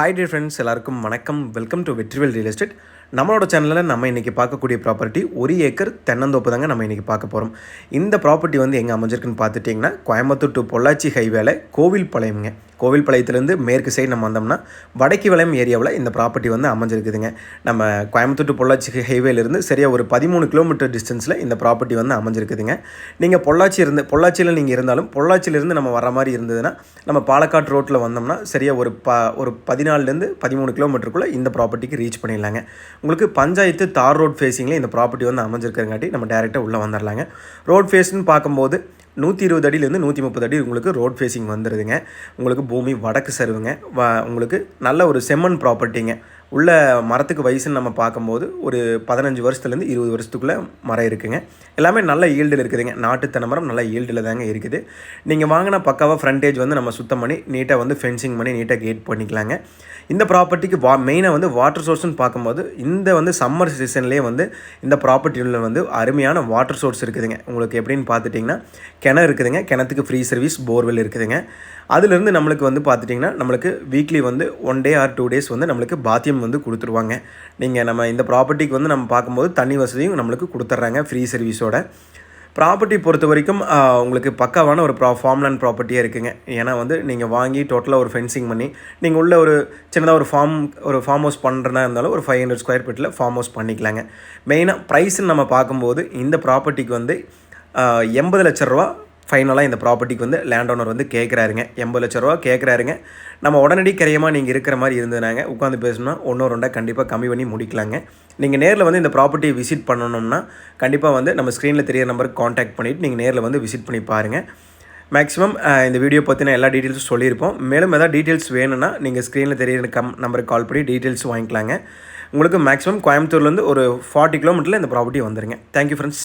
Hi dear friends எல்லாருக்கும் வணக்கம். Welcome to Vetrivel real estate நம்மளோட சேனலில் நம்ம இன்றைக்கி பார்க்கக்கூடிய ப்ராப்பர்ட்டி ஒரு ஏக்கர் தென்னந்தோப்பு தாங்க நம்ம இன்றைக்கி பார்க்க போகிறோம் இந்த ப்ராப்பர்ட்டி வந்து எங்கே அமைஞ்சிருக்குன்னு பார்த்துட்டிங்கன்னா கோயம்புத்தூர் டு பொள்ளாச்சி ஹைவேல கோவில் கோவில்பாளையத்துலேருந்து கோவில் மேற்கு சைடு நம்ம வந்தோம்னா வடக்கு வளையம் ஏரியாவில் இந்த ப்ராப்பர்ட்டி வந்து அமைஞ்சிருக்குதுங்க. நம்ம கோயம்புத்தூர் டு பொள்ளாச்சி ஹைவேலேருந்து சரியாக ஒரு பதிமூணு கிலோமீட்டர் டிஸ்டன்ஸில் இந்த ப்ராப்பர்ட்டி வந்து அமைஞ்சிருக்குதுங்க. நீங்கள் பொள்ளாச்சி இருந்து பொள்ளாச்சியில் நீங்கள் இருந்தாலும் பொள்ளாச்சியிலேருந்து நம்ம வர மாதிரி இருந்ததுன்னா நம்ம பாலக்காட் ரோட்டில் வந்தோம்னா சரியாக ஒரு ப ஒரு பதினாலுலேருந்து பதிமூணு கிலோமீட்டருக்குள்ளே இந்த ப்ராப்பர்ட்டிக்கு ரீச் பண்ணிடலாங்க. உங்களுக்கு பஞ்சாயத்து தார் ரோட் ஃபேஸிங்கில் இந்த ப்ராப்பர்ட்டி வந்து அமைஞ்சிருக்கிறங்காட்டி நம்ம டேரெக்டாக உள்ளே வந்துடலாங்க ரோட் ஃபேஸ்னு பார்க்கும்போது நூற்றி இருபது அடியிலேருந்து நூற்றி முப்பது அடி உங்களுக்கு ரோட் ஃபேஸிங் வந்துடுதுங்க உங்களுக்கு பூமி வடக்கு சருவுங்க. வ உங்களுக்கு நல்ல ஒரு செம்மண் ப்ராப்பர்ட்டிங்க உள்ள மரத்துக்கு வயசுன்னு நம்ம பார்க்கும்போது ஒரு பதினஞ்சு வருஷத்துலேருந்து இருபது வருஷத்துக்குள்ளே மரம் இருக்குதுங்க எல்லாமே நல்ல ஈல்டில் இருக்குதுங்க. நாட்டு தென்னை மரம் நல்ல ஈல்டில் தாங்க இருக்குது. நீங்கள் வாங்கின பக்காவாக ஃப்ரண்டேஜ் வந்து நம்ம சுத்தம் பண்ணி நீட்டாக வந்து ஃபென்சிங் பண்ணி நீட்டாக கேட் பண்ணிக்கலாங்க. இந்த ப்ராப்பர்ட்டிக்கு வா மெயினாக வந்து வாட்டர் சோர்ஸ்னு பார்க்கும்போது இந்த வந்து சம்மர் சீசன்லேயே வந்து இந்த ப்ராப்பர்ட்டியில் வந்து அருமையான வாட்டர் சோர்ஸ் இருக்குதுங்க. உங்களுக்கு எப்படின்னு பார்த்துட்டிங்கன்னா கிணறு இருக்குதுங்க. கிணத்துக்கு ஃப்ரீ சர்வீஸ் போர்வெல் இருக்குதுங்க. அதுலேருந்து நம்மளுக்கு வந்து பார்த்துட்டிங்கன்னா நம்மளுக்கு வீக்லி வந்து one day or two days வந்து நம்மளுக்கு பாத்தியம் வந்து கொடுத்துருவாங்க. நீங்கள் நம்ம இந்த ப்ராப்பர்ட்டிக்கு வந்து நம்ம பார்க்கும்போது தண்ணி வசதியும் நம்மளுக்கு கொடுத்துட்றாங்க ஃப்ரீ சர்வீஸோட ப்ராப்பர்ட்டி பொறுத்த வரைக்கும் உங்களுக்கு பக்காவான ஒரு ப்ரா ஃபார்ம்லேண்ட் ப்ராப்பர்ட்டியாக இருக்குங்க. ஏன்னா வந்து நீங்கள் வாங்கி டோட்டலாக ஒரு ஃபென்சிங் பண்ணி நீங்கள் உள்ள ஒரு சின்னதாக ஒரு ஃபார்ம் ஒரு ஃபார்ம் ஹவுஸ் பண்ணுறதா இருந்தாலும் ஒரு ஃபைவ் ஹண்ட்ரட் ஸ்கொயர் ஃபீட்டில் ஃபார்ம் ஹவுஸ் பண்ணிக்கலாங்க மெயினாக ப்ரைஸ்ன்னு நம்ம பார்க்கும்போது இந்த ப்ராப்பர்ட்டிக்கு வந்து எண்பது லட்ச ரூபா ஃபைனலாக இந்த ப்ராப்பர்ட்டிக்கு வந்து லேண்ட் ஓனர் வந்து கேட்குறாருங்க எண்பது லட்ச ரூபா கேட்குறாருங்க நம்ம உடனடி கரையமாக நீங்கள் இருக்கிற மாதிரி இருந்ததுனாங்க. உட்காந்து பேசணும்னா ஒன்றோ ரெண்டாக கண்டிப்பாக கம்மி பண்ணி முடிக்கலாங்க. நீங்கள் நேரில் வந்து இந்த ப்ராப்பர்ட்டியை விசிட் பண்ணணும்னா கண்டிப்பாக வந்து நம்ம ஸ்க்ரீனில் தெரியிற நம்பருக்கு காண்டாக்ட் பண்ணிவிட்டு நீங்கள் நேரில் வந்து விசிட் பண்ணி பாருங்கள் மேக்ஸிமம் இந்த வீடியோ பற்றின எல்லா டீட்டெயில்ஸும் சொல்லியிருப்போம். மேலும் எதாவது டீட்டெயில்ஸ் வேணும்னா நீங்கள் ஸ்க்ரீனில் தெரியிற கம் நம்பருக்கு கால் பண்ணி டீட்டெயில்ஸ் வாங்கிக்கலாங்க. உங்களுக்கு மேக்ஸிமம் கோயம்புத்தூர்லேருந்து ஒரு ஃபார்ட்டி கிலோமீட்டரில் இந்த ப்ராப்பர்ட்டி வந்துருங்க. Thank you friends